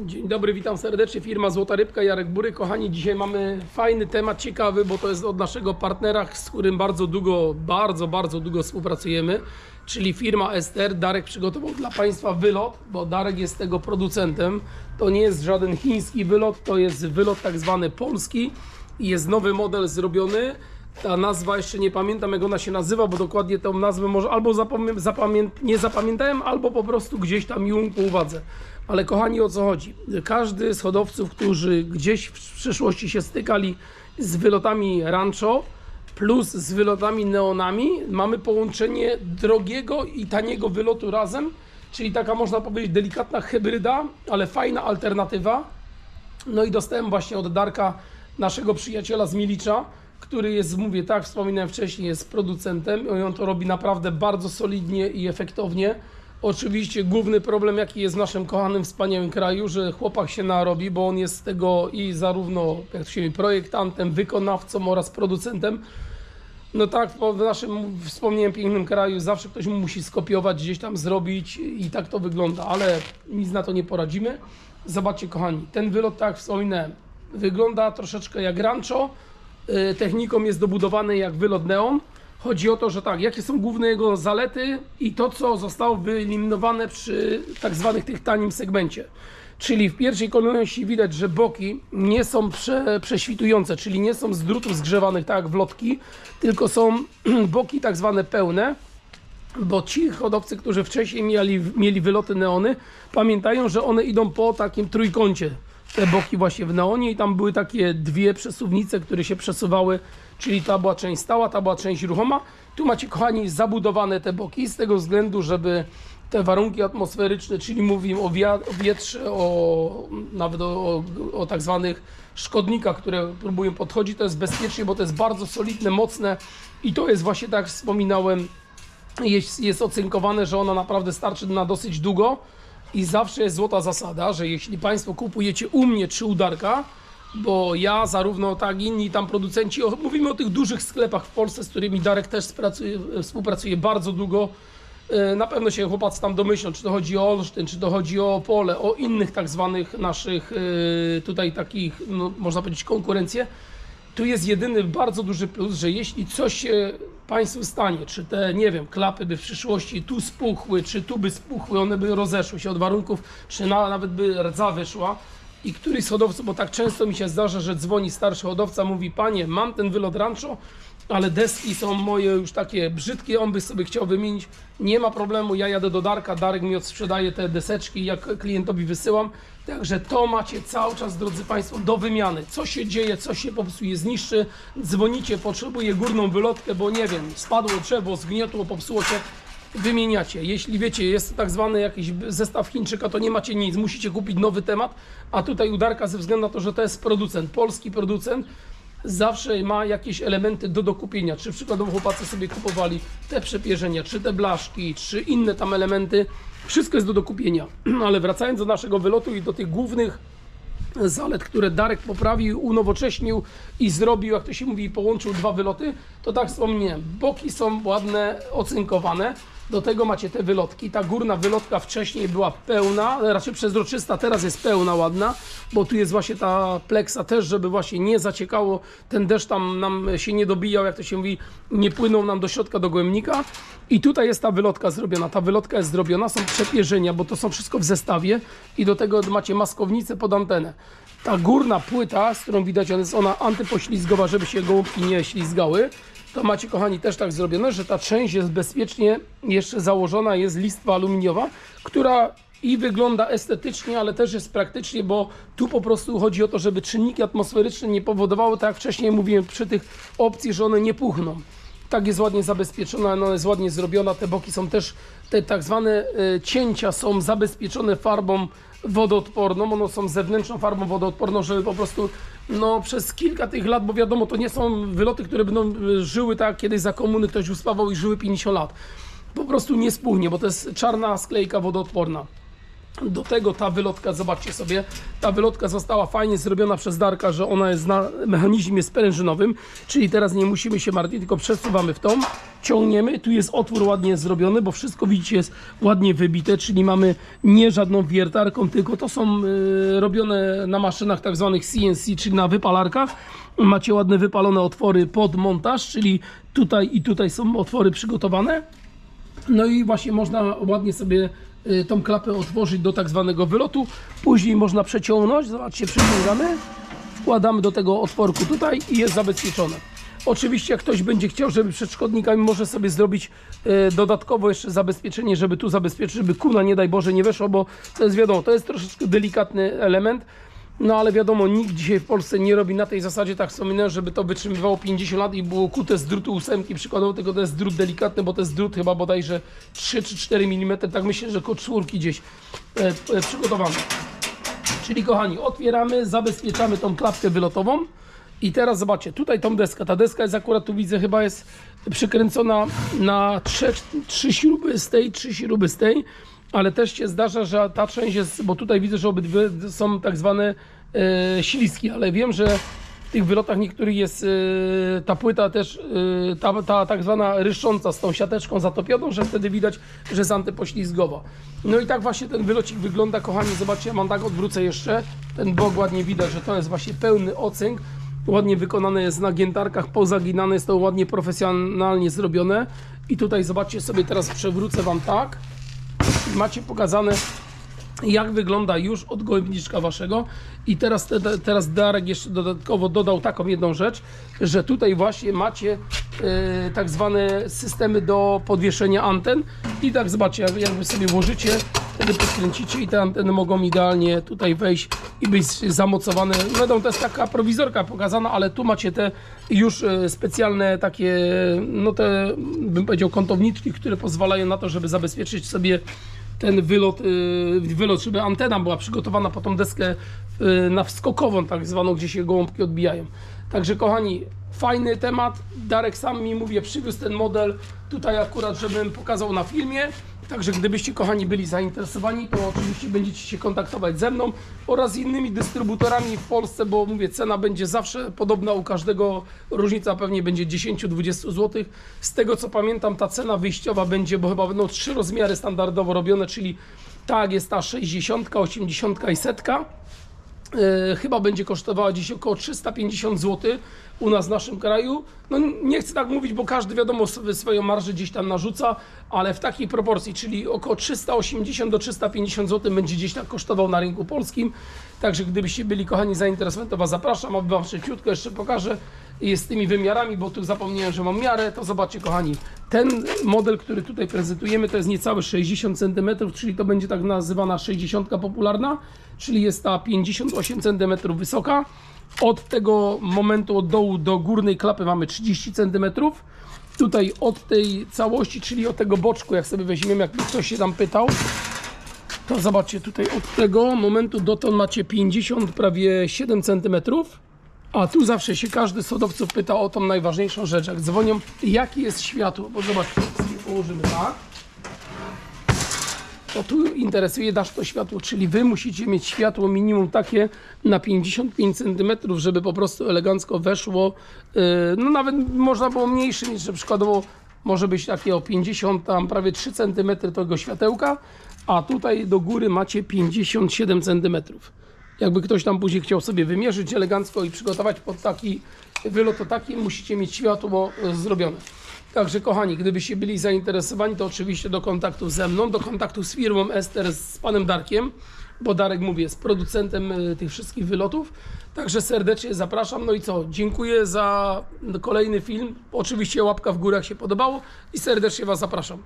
Dzień dobry, witam serdecznie. Firma Złota Rybka, Jarek Bury. Kochani, dzisiaj mamy fajny temat, ciekawy, bo to jest od naszego partnera, z którym bardzo długo, bardzo, bardzo długo współpracujemy, czyli firma Ester. Darek przygotował dla Państwa wylot, bo Darek jest tego producentem. To nie jest żaden chiński wylot, to jest wylot tak zwany polski. i Jest nowy model zrobiony. Ta nazwa jeszcze nie pamiętam jak ona się nazywa, bo dokładnie tą nazwę może albo zapamię, zapamię, nie zapamiętałem, albo po prostu gdzieś tam ją po uwadze. Ale kochani, o co chodzi? Każdy z hodowców, którzy gdzieś w przyszłości się stykali z wylotami rancho plus z wylotami neonami, mamy połączenie drogiego i taniego wylotu razem, czyli taka można powiedzieć delikatna hybryda, ale fajna alternatywa. No i dostałem właśnie od Darka, naszego przyjaciela z Milicza, który jest, mówię tak, wspominałem wcześniej, jest producentem i on to robi naprawdę bardzo solidnie i efektownie. Oczywiście główny problem, jaki jest w naszym kochanym, wspaniałym kraju, że chłopak się narobi, bo on jest z tego i zarówno, jak się mówi, projektantem, wykonawcą oraz producentem. No tak, w naszym wspomniałem pięknym kraju zawsze ktoś mu musi skopiować, gdzieś tam zrobić i tak to wygląda, ale nic na to nie poradzimy. Zobaczcie kochani, ten wylot, tak jak wspominałem, wygląda troszeczkę jak rancho, Yy, techniką jest dobudowany jak wylot neon. Chodzi o to, że tak, jakie są główne jego zalety i to, co zostało wyeliminowane przy tak zwanych tych tanim segmencie. Czyli w pierwszej kolejności widać, że boki nie są prze, prześwitujące, czyli nie są z drutów zgrzewanych tak jak wlotki, tylko są boki tak zwane pełne, bo ci hodowcy, którzy wcześniej mieli, mieli wyloty neony, pamiętają, że one idą po takim trójkącie. Te boki właśnie w neonie i tam były takie dwie przesuwnice, które się przesuwały, czyli ta była część stała, ta była część ruchoma. Tu macie, kochani, zabudowane te boki z tego względu, żeby te warunki atmosferyczne, czyli mówimy o, wietrze, o nawet o, o, tak zwanych szkodnikach, które próbują podchodzić, to jest bezpiecznie, bo to jest bardzo solidne, mocne i to jest właśnie tak jak wspominałem, jest, jest ocynkowane, że ona naprawdę starczy na dosyć długo i zawsze jest złota zasada, że jeśli Państwo kupujecie u mnie czy u Darka, bo ja zarówno tak inni tam producenci, o, mówimy o tych dużych sklepach w Polsce, z którymi Darek też współpracuje bardzo długo, E, na pewno się chłopacy tam domyślą, czy to chodzi o Olsztyn, czy to chodzi o Opole, o innych tak zwanych naszych e, tutaj takich, no, można powiedzieć, konkurencję. Tu jest jedyny bardzo duży plus, że jeśli coś się Państwu stanie, czy te, nie wiem, klapy by w przyszłości tu spuchły, czy tu by spuchły, one by rozeszły się od warunków, czy na, nawet by rdza wyszła i któryś z hodowców, bo tak często mi się zdarza, że dzwoni starszy hodowca, mówi, panie, mam ten wylot rancho, ale deski są moje już takie brzydkie, on by sobie chciał wymienić, nie ma problemu, ja jadę do Darka, Darek mi odsprzedaje te deseczki, jak klientowi wysyłam, także to macie cały czas, drodzy Państwo, do wymiany, co się dzieje, co się popsuje, zniszczy, dzwonicie, potrzebuję górną wylotkę, bo nie wiem, spadło drzewo, zgniotło, popsuło się, wymieniacie. Jeśli wiecie, jest tak zwany jakiś zestaw Chińczyka, to nie macie nic, musicie kupić nowy temat, a tutaj udarka ze względu na to, że to jest producent, polski producent, zawsze ma jakieś elementy do dokupienia. Czy przykładowo chłopacy sobie kupowali te przepierzenia, czy te blaszki, czy inne tam elementy, wszystko jest do dokupienia. Ale wracając do naszego wylotu i do tych głównych zalet, które Darek poprawił, unowocześnił i zrobił, jak to się mówi, połączył dwa wyloty, to tak wspomniałem, boki są ładne, ocynkowane, do tego macie te wylotki, ta górna wylotka wcześniej była pełna, raczej przezroczysta, teraz jest pełna, ładna, bo tu jest właśnie ta pleksa też, żeby właśnie nie zaciekało, ten deszcz tam nam się nie dobijał, jak to się mówi, nie płynął nam do środka, do głębnika i tutaj jest ta wylotka zrobiona, ta wylotka jest zrobiona, są przepierzenia, bo to są wszystko w zestawie i do tego macie maskownicę pod antenę. Ta górna płyta, z którą widać, ona jest ona antypoślizgowa, żeby się gołąbki nie ślizgały. To macie, kochani, też tak zrobione, że ta część jest bezpiecznie jeszcze założona, jest listwa aluminiowa, która i wygląda estetycznie, ale też jest praktycznie, bo tu po prostu chodzi o to, żeby czynniki atmosferyczne nie powodowały, tak jak wcześniej mówiłem przy tych opcji, że one nie puchną. Tak jest ładnie zabezpieczona, no jest ładnie zrobiona, te boki są też, te tak zwane e, cięcia są zabezpieczone farbą wodoodporną, one są zewnętrzną farbą wodoodporną, żeby po prostu no przez kilka tych lat, bo wiadomo, to nie są wyloty, które będą e, żyły tak, kiedyś za komuny ktoś uspawał i żyły 50 lat. Po prostu nie spuchnie, bo to jest czarna sklejka wodoodporna. Do tego ta wylotka, zobaczcie sobie, ta wylotka została fajnie zrobiona przez Darka, że ona jest na mechanizmie sprężynowym, czyli teraz nie musimy się martwić, tylko przesuwamy w tą, ciągniemy, tu jest otwór ładnie zrobiony, bo wszystko widzicie jest ładnie wybite, czyli mamy nie żadną wiertarką, tylko to są y, robione na maszynach tak zwanych CNC, czyli na wypalarkach. Macie ładne wypalone otwory pod montaż, czyli tutaj i tutaj są otwory przygotowane. No i właśnie można ładnie sobie tą klapę otworzyć do tak zwanego wylotu. Później można przeciągnąć. Zobaczcie, przeciągamy. Wkładamy do tego otworku tutaj i jest zabezpieczone. Oczywiście jak ktoś będzie chciał, żeby przed szkodnikami może sobie zrobić y, dodatkowo jeszcze zabezpieczenie, żeby tu zabezpieczyć, żeby kuna nie daj Boże nie weszło, bo to jest wiadomo, to jest troszeczkę delikatny element. No ale wiadomo, nikt dzisiaj w Polsce nie robi na tej zasadzie, tak wspominałem, żeby to wytrzymywało 50 lat i było kute z drutu ósemki przykładowo, tylko to jest drut delikatny, bo to jest drut chyba bodajże 3 czy 4 mm, tak myślę, że koło gdzieś e, e. Czyli kochani, otwieramy, zabezpieczamy tą klapkę wylotową i teraz zobaczcie, tutaj tą deskę, ta deska jest akurat tu widzę chyba jest przykręcona na trzy, trzy śruby z tej, trzy śruby z tej, ale też się zdarza, że ta część jest, bo tutaj widzę, że obydwie są tak zwane e, śliski, ale wiem, że w tych wylotach niektórych jest e, ta płyta też, e, ta, ta tak zwana ryszcząca z tą siateczką zatopioną, że wtedy widać, że jest antypoślizgowa. No i tak właśnie ten wylocik wygląda, kochani, zobaczcie, ja mam tak odwrócę jeszcze, ten bok ładnie widać, że to jest właśnie pełny ocynk, ładnie wykonane jest na giętarkach, pozaginane jest to ładnie profesjonalnie zrobione. I tutaj zobaczcie sobie, teraz przewrócę Wam tak, macie pokazane jak wygląda już od gołębniczka waszego i teraz, te, te- teraz Darek jeszcze dodatkowo dodał taką jedną rzecz, że tutaj właśnie macie e, tak zwane systemy do podwieszenia anten i tak zobaczcie, jak- jakby sobie włożycie, wtedy podkręcicie i te anteny mogą idealnie tutaj wejść i być zamocowane. Wiadomo, to jest taka prowizorka pokazana, ale tu macie te już e, specjalne takie, no te bym powiedział kątowniczki, które pozwalają na to, żeby zabezpieczyć sobie ten wylot, y, wylot, żeby antena była przygotowana po tą deskę y, na wskokową, tak zwaną, gdzie się gołąbki odbijają. Także kochani, fajny temat. Darek sam mi mówię, przywiózł ten model tutaj akurat, żebym pokazał na filmie. Także gdybyście kochani byli zainteresowani, to oczywiście będziecie się kontaktować ze mną oraz innymi dystrybutorami w Polsce, bo mówię, cena będzie zawsze podobna u każdego, różnica pewnie będzie 10-20 zł. Z tego co pamiętam, ta cena wyjściowa będzie, bo chyba będą trzy rozmiary standardowo robione, czyli tak jest ta 60, 80 i setka. E, chyba będzie kosztowała dziś około 350 zł u nas w naszym kraju. No nie chcę tak mówić, bo każdy wiadomo swoją marżę gdzieś tam narzuca, ale w takiej proporcji, czyli około 380 do 350 zł będzie gdzieś tak kosztował na rynku polskim. Także gdybyście byli kochani zainteresowani, to Was zapraszam, aby Wam szybciutko jeszcze pokażę jest z tymi wymiarami, bo tu zapomniałem, że mam miarę, to zobaczcie kochani, ten model, który tutaj prezentujemy, to jest niecałe 60 cm, czyli to będzie tak nazywana 60 popularna, czyli jest ta 58 cm wysoka. Od tego momentu od dołu do górnej klapy mamy 30 cm. Tutaj od tej całości, czyli od tego boczku, jak sobie weźmiemy, jak ktoś się tam pytał, to zobaczcie tutaj od tego momentu dotąd macie 50, prawie 7 cm. A tu zawsze się każdy z hodowców pyta o tą najważniejszą rzecz, jak dzwonią, jakie jest światło, bo sobie położymy tak. To tu interesuje dasz to światło, czyli wy musicie mieć światło minimum takie na 55 cm, żeby po prostu elegancko weszło. Yy, No nawet można było mniejsze mieć, że przykładowo może być takie o 50, tam prawie 3 cm tego światełka, a tutaj do góry macie 57 cm. Jakby ktoś tam później chciał sobie wymierzyć elegancko i przygotować pod taki wylot, to taki musicie mieć światło zrobione. Także kochani, gdybyście byli zainteresowani, to oczywiście do kontaktu ze mną, do kontaktu z firmą Ester, z panem Darkiem, bo Darek, mówię, jest producentem e, tych wszystkich wylotów. Także serdecznie zapraszam. No i co, dziękuję za kolejny film. Oczywiście łapka w górę, jak się podobało i serdecznie Was zapraszam.